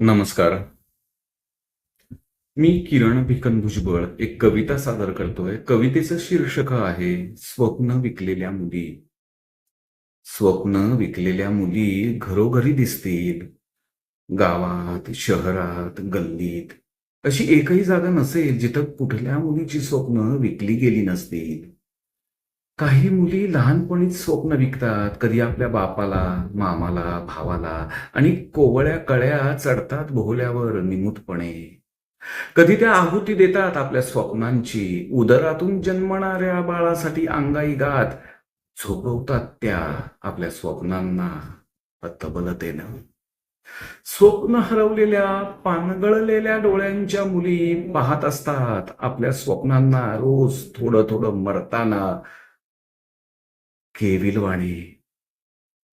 नमस्कार. मी किरण भिकन भुजबळ एक कविता सादर करतोय. कवितेचं शीर्षक आहे स्वप्न विकलेल्या मुली. स्वप्न विकलेल्या मुली घरोघरी दिसतील. गावात शहरात गल्लीत. अशी एकही जागा नसेल जिथं कुठल्या मुलीची स्वप्न विकली गेली नसतील. काही मुली लहानपणीच स्वप्न विकतात. कधी आपल्या बापाला मामाला भावाला आणि कोवळ्या कळ्या चढतात भोवल्यावर निमूतपणे. कधी त्या आहुती देतात आपल्या स्वप्नांची. उदरातून जन्मणाऱ्या बाळासाठी अंगाई गात झोपवतात त्या आपल्या स्वप्नांना तबलतेनं. स्वप्न हरवलेल्या पानगळलेल्या डोळ्यांच्या मुली पाहत असतात आपल्या स्वप्नांना रोज थोडं थोडं मरताना. केविलवाणी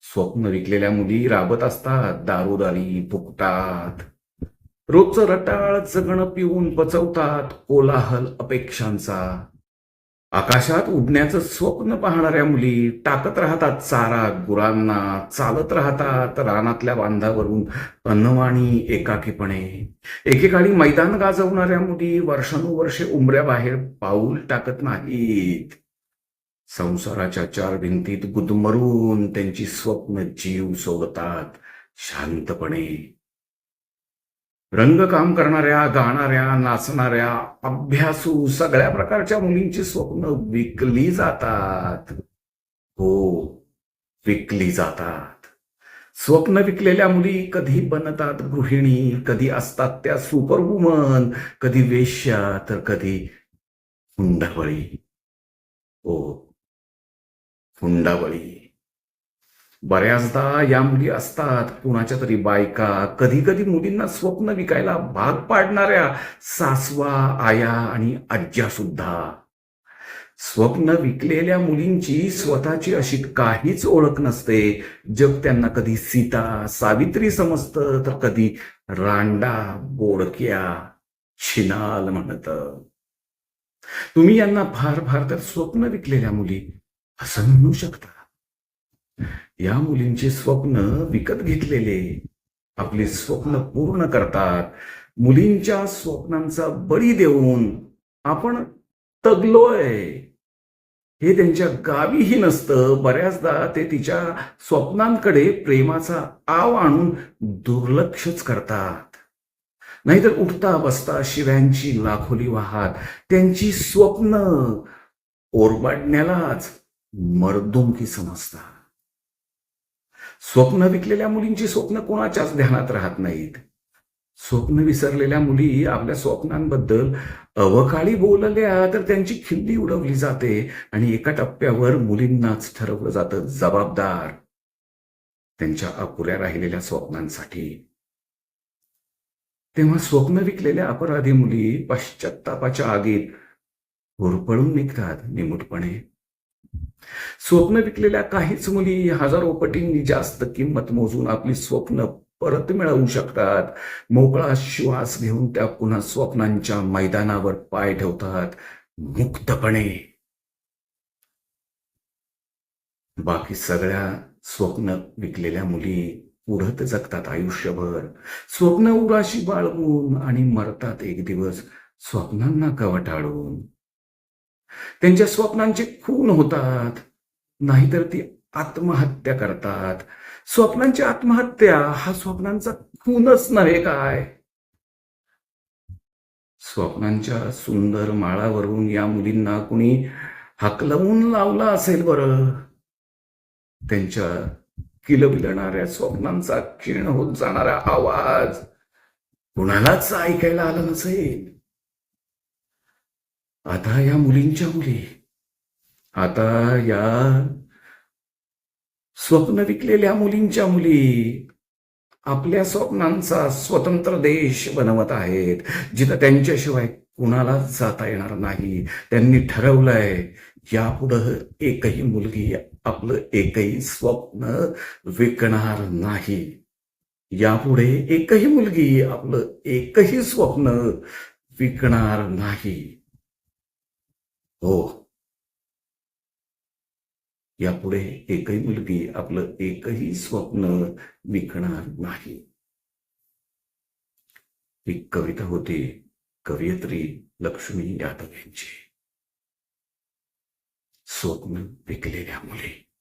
स्वप्न विकलेल्या मुली राबत असतात दारोदारी फुकतात रोजचं रटाळ जगण पिऊन पचवतात कोलाहल अपेक्षांचा. आकाशात उडण्याचं स्वप्न पाहणाऱ्या मुली टाकत राहतात चारा गुरांना चालत राहतात रानातल्या बांधावरून अनवाणी एकाकीपणे. एकेकाळी मैदान गाजवणाऱ्या मुली वर्षानुवर्षे उंबऱ्याबाहेर पाऊल टाकत नाहीत. संसाराच्या चार भिंतीत गुदमरून त्यांची स्वप्न जीव सोडतात शांतपणे. रंगकाम करणाऱ्या गाणाऱ्या नाचणाऱ्या अभ्यासू सगळ्या प्रकारच्या मुलींची स्वप्न विकली जातात. हो विकली जातात. स्वप्न विकलेल्या मुली कधी बनतात गृहिणी कधी असतात त्या सुपरवुमन कधी वेश्या तर कधी हुंडाबळी हो. हुंडाबळी. बऱ्याचदा या मुली असतात कुणाच्या तरी बायका कधी कधी मुलींना स्वप्न विकायला भाग पाडणाऱ्या सासवा आया आणि आज्या सुद्धा. स्वप्न विकलेल्या मुलींची स्वतःची अशी काहीच ओळख नसते. जग त्यांना कधी सीता सावित्री समजतं तर कधी रांडा बोडक्या छिनाल म्हणत. तुम्ही यांना फार फार तर स्वप्न विकलेल्या मुली असं म्हणू शकता. या मुलींचे स्वप्न विकत घेतलेले आपले स्वप्न पूर्ण करतात. मुलींच्या स्वप्नांचा बळी देऊन आपण तगलोय. हे त्यांच्या गावीही नसतं. बऱ्याचदा ते तिच्या स्वप्नांकडे प्रेमाचा आव आणून दुर्लक्षच करतात. नाहीतर उठता बसता शिव्यांची लाखोली वाहात. त्यांची स्वप्न ओरबाडण्यालाच मर्दुमकी समजता स्वप्न विकलेल्या मुलींची स्वप्न कोणाच्याच ध्यानात राहत नाहीत. स्वप्न विसरलेल्या मुली आपल्या स्वप्नांबद्दल अवकाळी बोलल्या तर त्यांची खिल्ली उडवली जाते आणि एका टप्प्यावर मुलींनाच ठरवलं जातं जबाबदार. त्यांच्या अपुऱ्या राहिलेल्या स्वप्नांसाठी. तेव्हा स्वप्न विकलेल्या अपराधी मुली पश्चात्तापाच्या आगीत होरपळून निघतात निमूटपणे. स्वप्न विकलेल्या काहीच मुली हजारो पटींनी जास्त किंमत मोजून आपली स्वप्न परत मिळवू शकतात. मोकळा श्वास घेऊन त्या पुन्हा स्वप्नांच्या मैदानावर पाय ठेवतात. मुक्तपणे. बाकी सगळ्या स्वप्न विकलेल्या मुली उडत जगतात आयुष्यभर. स्वप्न उराशी बाळगून आणि मरतात एक दिवस स्वप्नांना कवटाळून. त्यांच्या स्वप्नांचे खून होतात. नाहीतर ती आत्महत्या करतात. स्वप्नांची आत्महत्या हा स्वप्नांचा खूनच नव्हे काय? स्वप्नांच्या सुंदर माळावरून या मुलींना कुणी हकलवून लावला असेल बरं? त्यांच्या किलबिलणाऱ्या स्वप्नांचा क्षीण होत जाणारा आवाज कुणालाच ऐकायला आला नसेल? आता या मुलींच्या मुली. आता या स्वप्न विकलेल्या मुलींच्या मुली. आपल्या स्वप्नांचा स्वतंत्र देश बनवत आहेत. जिथं त्यांच्याशिवाय कुणालाच जाता येणार नाही. त्यांनी ठरवलंय यापुढं एकही मुलगी आपलं एकही स्वप्न विकणार नाही. यापुढे एकही मुलगी आपलं एकही स्वप्न विकणार नाही. हो. यापुढे एकही मुलगी आपलं एकही स्वप्न विकणार नाही. ही कविता होती कवयित्री लक्ष्मी यादव यांची. स्वप्न विकलेल्या मुली.